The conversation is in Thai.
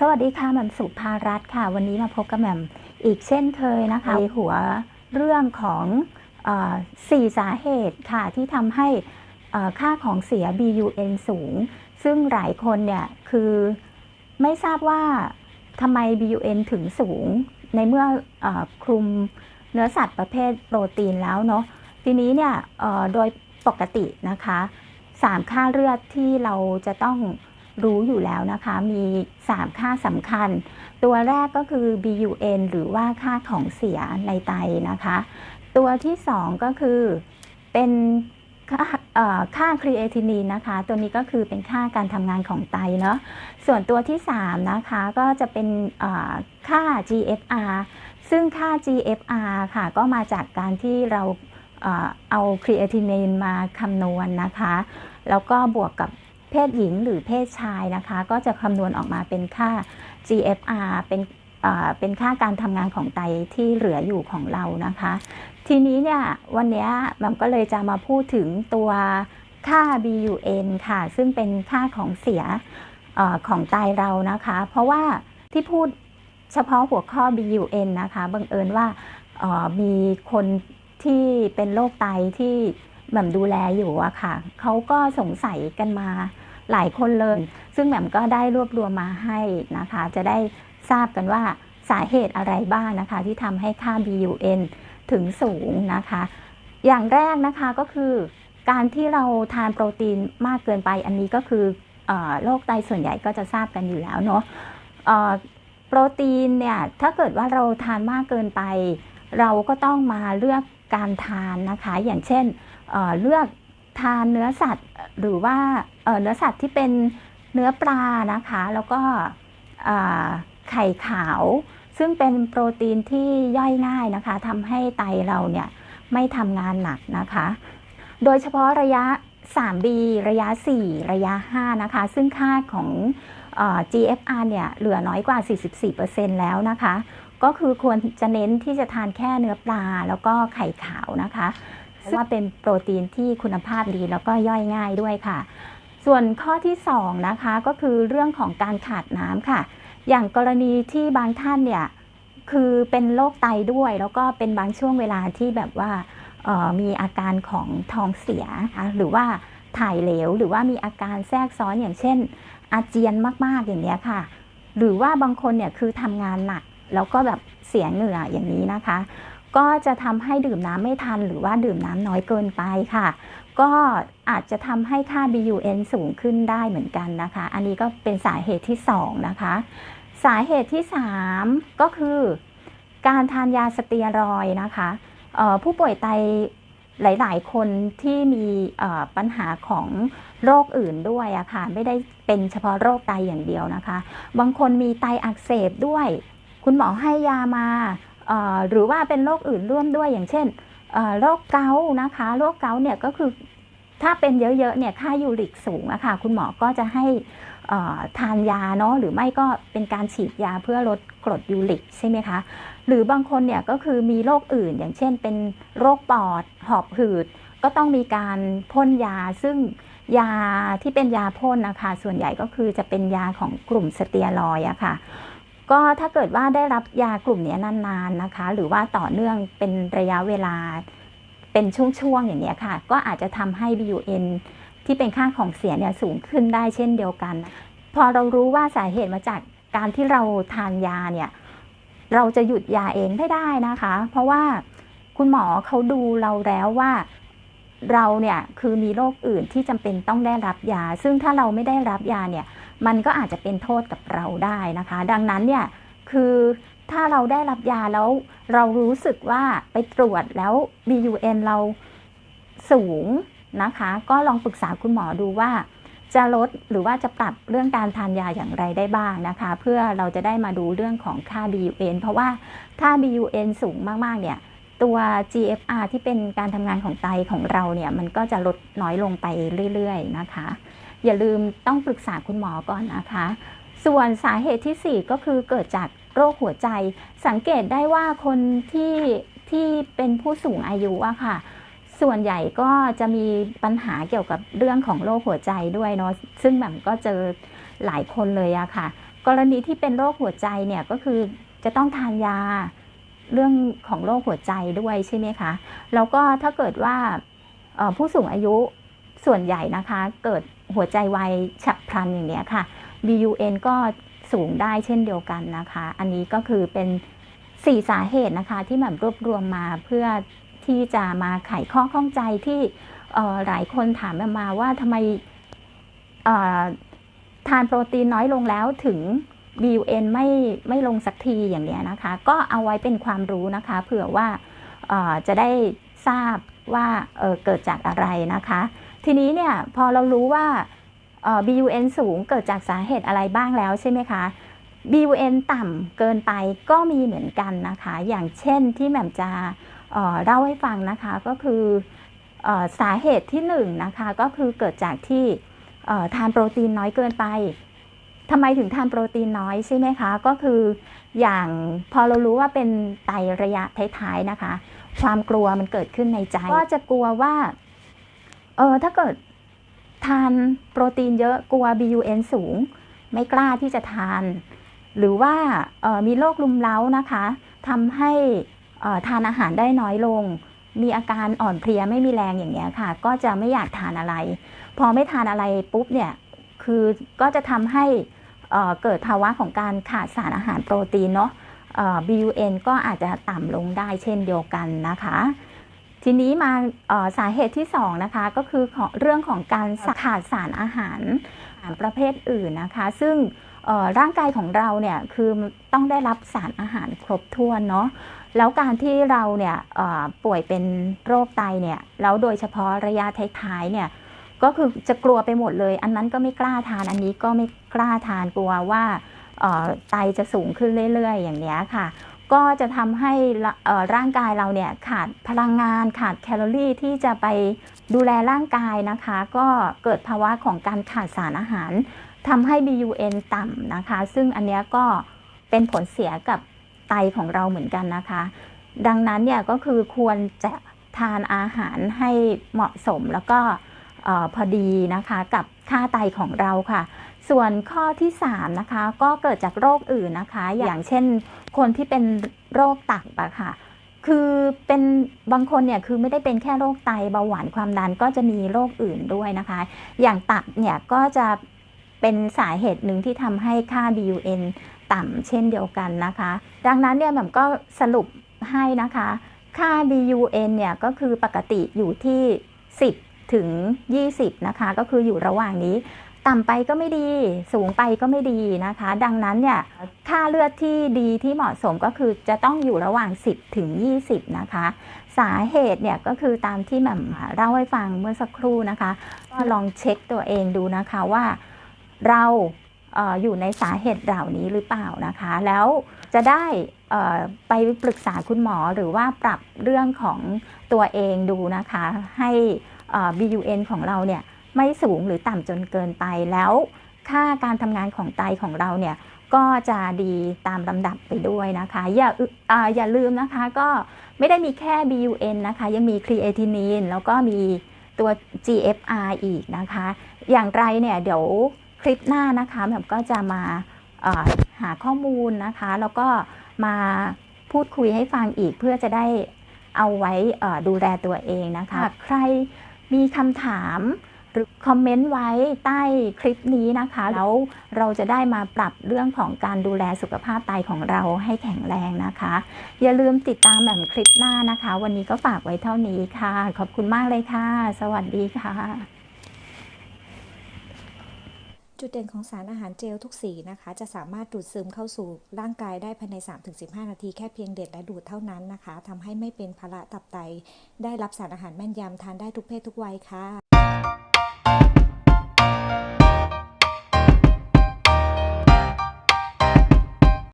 สวัสดีค่ะแหม่มสุภารัตน์ค่ะ วันนี้มาพบกับแหม่มอีกเช่นเคยนะคะในหัวเรื่องของอสี่สาเหตุค่ะที่ทำให้ค่าของเสีย BUN สูง ซึ่งหลายคนเนี่ยคือไม่ทราบว่าทำไม BUN ถึงสูง ในเมื่ออคลุมเนื้อสัตว์ประเภทโปรตีนแล้วเนาะทีนี้เนี่ยโดยปกตินะคะสามค่าเลือดที่เราจะต้อง รู้อยู่แล้วนะคะ มี 3 ค่าสำคัญ ตัวแรกก็คือ BUN หรือว่าค่าของเสียในไตนะคะ ตัวที่ 2 ก็คือเป็นค่าครีเอทินีนนะคะ ตัวนี้ก็คือเป็นค่าการทำงานของไตเนาะส่วนตัวที่ 3 นะคะก็จะเป็นค่า GFR ซึ่งค่า GFR ค่ะ ก็มาจากการที่เราเอาครีเอทินีนมาคำนวณนะคะ แล้วก็บวกกับ เพศหญิงหรือเพศชายนะคะ ก็จะคำนวณออกมาเป็นค่า GFR เป็นเป็นค่าการทำงานของไตที่เหลืออยู่ของเรานะคะ ทีนี้เนี่ยวันนี้ยแมันก็เลยจะมาพูดถึงตัวค่า BUN ค่ะ ซึ่งเป็นค่าของเสียอของไตเรานะคะ เพราะว่าที่พูดเฉพาะหัวข้อ BUN นะคะบังเอิญว่ามีคนที่เป็นโรคไตที่แหม่มดูแลอยู่อะค่ะเขาก็สงสัยกันมา หลายคนเลย ซึ่งแหม่มก็ได้รวบรวมมาให้นะคะ จะได้ทราบกันว่าสาเหตุอะไรบ้างนะคะ ที่ทำให้ค่า BUN ถึงสูงนะคะ อย่างแรกนะคะก็คือ การที่เราทานโปรตีนมากเกินไป อันนี้ก็คือเออโรคไตส่วนใหญ่ก็จะทราบกันอยู่แล้วเนาะเอ่อโปรตีนเนี่ยถ้าเกิดว่าเราทานมากเกินไป เราก็ต้องมาเลือกการทานนะคะ อย่างเช่นเอ่อเลือก ทานเนื้อสัตว์หรือว่าเเนื้อสัตว์ที่เป็นเนื้อปลานะคะ แล้วก็ไข่ขาว ซึ่งเป็นโปรตีนที่ย่อยง่ายนะคะทำให้ไตเราเนี่ยไม่ทำงานหนักนะคะ โดยเฉพาะระยะ 3B ระยะ 4 ระยะ 5 นะคะ ซึ่งค่าของอ GFR เนี่ยเหลือน้อยกว่า 44%แล้วนะคะ ก็คือควรจะเน้นที่จะทานแค่เนื้อปลาแล้วก็ไข่ขาวนะคะ ว่าเป็นโปรตีนที่คุณภาพดีแล้วก็ย่อยง่ายด้วยค่ะ ส่วนข้อที่2นะคะก็คือเรื่องของการขาดน้ำค่ะ อย่างกรณีที่บางท่านเนี่ยคือเป็นโรคไตด้วย แล้วก็เป็นบางช่วงเวลาที่แบบว่ามีอาการของท้องเสียนะคะหรือว่าถ่ายเหลว หรือว่ามีอาการแทรกซ้อนอย่างเช่น อาเจียนมาก ๆ อย่างเนี้ยค่ะ หรือว่าบางคนเนี่ยคือทำงานหนัก แล้วก็แบบเสียเหงื่ออย่างนี้นะคะ ก็จะทำให้ดื่มน้ำไม่ทัน หรือว่าดื่มน้ำน้อยเกินไปค่ะ ก็อาจจะทำให้ค่า BUN สูงขึ้นได้เหมือนกันนะคะ อันนี้ก็เป็นสาเหตุที่2นะคะ สาเหตุที่ 3 ก็คือ การทานยาสเตียรอยนะคะผู้ป่วยไตหลาย ๆ คนที่มีปัญหาของโรคอื่นด้วยอะค่ะ ไม่ได้เป็นเฉพาะโรคไตอย่างเดียวนะคะ บางคนมีไตอักเสบด้วย คุณหมอให้ยามา หรือว่าเป็นโรคอื่นร่วมด้วยอย่างเช่นโรคเกาต์นะคะโรคเกาต์เนี่ยก็คือถ้าเป็นเยอะๆเนี่ยค่ายูริกสูงอะค่ะคุณหมอก็จะให้ทานยาเนาะหรือไม่ก็เป็นการฉีดยาเพื่อลดกรดยูริกใช่ไหมคะหรือบางคนเนี่ยก็คือมีโรคอื่น อย่างเช่น เป็นโรคปอดหอบหืด ก็ต้องมีการพ่นยาซึ่งยาที่เป็นยาพ่นนะคะ ส่วนใหญ่ก็คือจะเป็นยาของกลุ่มสเตียรอยอะค่ะ ก็ถ้าเกิดว่าได้รับยากลุ่มนี้นานๆนะคะ หรือว่าต่อเนื่องเป็นระยะเวลาเป็นช่วงๆอย่างนี้ค่ะ ก็อาจจะทำให้ BUN ที่เป็นค่าของเสียเนี่ยสูงขึ้นได้เช่นเดียวกัน พอเรารู้ว่าสาเหตุมาจากการที่เราทานยาเนี่ยเราจะหยุดยาเองไม่ได้นะคะ เพราะว่าคุณหมอเขาดูเราแล้วว่าเราเนี่ยคือมีโรคอื่นที่จำเป็นต้องได้รับยา ซึ่งถ้าเราไม่ได้รับยาเนี่ย มันก็อาจจะเป็นโทษกับเราได้นะคะ ดังนั้นเนี่ยคือถ้าเราได้รับยาแล้วเรารู้สึกว่าไปตรวจแล้ว BUN เราสูงนะคะ ก็ลองปรึกษาคุณหมอดูว่า จะลดหรือว่าจะปรับเรื่องการทานยาอย่างไรได้บ้างนะคะ เพื่อเราจะได้มาดูเรื่องของค่า BUN เพราะว่าถ้า BUN สูงมากๆเนี่ยตัว GFR ที่เป็นการทำงานของไตของเราเนี่ย มันก็จะลดน้อยลงไปเรื่อย ๆ นะคะ อย่าลืมต้องปรึกษาคุณหมอก่อนนะคะ ส่วนสาเหตุที่ 4 ก็คือเกิดจากโรคหัวใจ สังเกตได้ว่าคนที่ที่เป็นผู้สูงอายุอะค่ะ ส่วนใหญ่ก็จะมีปัญหาเกี่ยวกับเรื่องของโรคหัวใจด้วยเนาะซึ่งแบบก็เจอหลายคนเลยอะค่ะ กรณีที่เป็นโรคหัวใจเนี่ยก็คือจะต้องทานยาเรื่องของโรคหัวใจด้วยใช่ไหมคะ แล้วก็ถ้าเกิดว่าผู้สูงอายุส่วนใหญ่นะคะ เกิด หัวใจวายฉับพลันอย่างเนี้ยค่ะ BUN ก็สูงได้เช่นเดียวกันนะคะ อันนี้ก็คือเป็น 4 สาเหตุนะคะที่แบบรวบรวมมาเพื่อที่จะมาไขข้อข้องใจที่หลายคนถามมาว่าทำไมทานโปรตีนน้อยลงแล้วถึง BUN ไม่ไม่ลงสักทีอย่างเนี้ยนะคะ ก็เอาไว้เป็นความรู้นะคะ เผื่อว่าจะได้ทราบว่าเเกิดจากอะไรนะคะ ทีนี้เนี่ยพอเรารู้ว่า BUN สูงเกิดจากสาเหตุอะไรบ้างแล้วใช่ไหมคะ BUN ต่ำเกินไปก็มีเหมือนกันนะคะ อย่างเช่นที่แหม่มจะเเล่าให้ฟังนะคะก็คืออสาเหตุที่หนึ่งนะคะก็คือเกิดจากที่ทานโปรตีนน้อยเกินไปทำไมถึงทานโปรตีนน้อยใช่ไหมคะ ก็คืออย่างพอเรารู้ว่าเป็นไตระยะท้ายๆนะคะ ความกลัวมันเกิดขึ้นในใจ ก็จะกลัวว่า เออถ้าเกิดทานโปรตีนเยอะกลัว BUN สูง ไม่กล้าที่จะทาน หรือว่าออมีโรคลุมเล้านะคะทำให้ออทานอาหารได้น้อยลง มีอาการอ่อนเพลียไม่มีแรงอย่างเงี้ยค่ะ ก็จะไม่อยากทานอะไร พอไม่ทานอะไรปุ๊บเนี่ยคือก็จะทำให้เเกิดภาวะของการขาดสารอาหารโปรตีนเนาะเอ่อ BUN ก็อาจจะต่ำลงได้เช่นเดียวกันนะคะ ทีนี้มาสาเหตุที่2นะคะก็คือของเรื่องของการขาดสารอาหารอาหารประเภทอื่นนะคะ ซึ่งร่างกายของเราเนี่ยคือต้องได้รับสารอาหารครบถ้วนเนาะแล้วการที่เราเนี่ยป่วยเป็นโรคไตเนี่ยแล้วโดยเฉพาะระยะท้ายๆเนี่ยก็คือจะกลัวไปหมดเลย อันนั้นก็ไม่กล้าทานอันนี้ก็ไม่กล้าทานกลัวว่าไตจะสูงขึ้นเรื่อย ๆ อย่างนี้ค่ะ ก็จะทำให้ร่างกายเราเนี่ยขาดพลังงานขาดแคลอรี่ที่จะไปดูแลร่างกายนะคะ ก็เกิดภาวะของการขาดสารอาหารทำให้ BUN ต่ำนะคะ ซึ่งอันนี้ก็เป็นผลเสียกับไตของเราเหมือนกันนะคะ ดังนั้นเนี่ยก็คือควรจะทานอาหารให้เหมาะสมแล้วก็ออพอดีนะคะกับค่าไตของเราค่ะ ส่วนข้อที่3นะคะก็เกิดจากโรคอื่นนะคะ อย่างเช่นคนที่เป็นโรคตับอะค่ะ คือเป็นบางคนเนี่ยคือไม่ได้เป็นแค่โรคไตเบาหวานความดันก็จะมีโรคอื่นด้วยนะคะ อย่างตับเนี่ยก็จะเป็นสาเหตุหนึ่งที่ทำให้ค่า BUN ต่ำเช่นเดียวกันนะคะ ดังนั้นเนี่ยผมก็สรุปให้นะคะ ค่า BUN เนี่ยก็คือปกติอยู่ที่ 10 ถึง 20 นะคะ ก็คืออยู่ระหว่างนี้ ต่ำไปก็ไม่ดี สูงไปก็ไม่ดีนะคะ ดังนั้นเนี่ยค่าเลือดที่ดีที่เหมาะสมก็คือจะต้องอยู่ระหว่าง 10 ถึง 20 นะคะ สาเหตุเนี่ยก็คือตามที่แหม่มเล่าให้ฟังเมื่อสักครู่นะคะ ก็ลองเช็คตัวเองดูนะคะว่าเราเอออยู่ในสาเหตุเหล่านี้หรือเปล่านะคะ แล้วจะได้ไปปรึกษาคุณหมอหรือว่าปรับเรื่องของตัวเองดูนะคะ ให้ BUN ของเราเนี่ย ไม่สูงหรือต่ำจนเกินไปแล้วค่าการทำงานของไตของเราเนี่ยก็จะดีตามลำดับไปด้วยนะคะ อย่าอึอ่าอย่าลืมนะคะก็ไม่ได้มีแค่ BUN นะคะ ยังมี creatinine แล้วก็มีตัว GFR อีกนะคะ อย่างไรเนี่ยเดี๋ยวคลิปหน้านะคะแบบก็จะมาเอ่อหาข้อมูลนะคะ แล้วก็มาพูดคุยให้ฟังอีกเพื่อจะได้เอาไว้เอ่อดูแลตัวเองนะคะ ใครมีคำถาม หรือคอมเมนต์ไว้ใต้คลิปนี้นะคะ แล้วเราจะได้มาปรับเรื่องของการดูแลสุขภาพไตของเราให้แข็งแรงนะคะ อย่าลืมติดตามแบบคลิปหน้านะคะ วันนี้ก็ฝากไว้เท่านี้ค่ะ ขอบคุณมากเลยค่ะ สวัสดีค่ะ จุดเด่นของสารอาหารเจลทุกสีนะคะ จะสามารถดูดซึมเข้าสู่ร่างกายได้ภายใน 3-15 นาทีแค่เพียงเด็ดและดูดเท่านั้นนะคะทำให้ไม่เป็นภาระตับไต ได้รับสารอาหารแม่นยำทานได้ทุกเพศทุกวัยค่ะ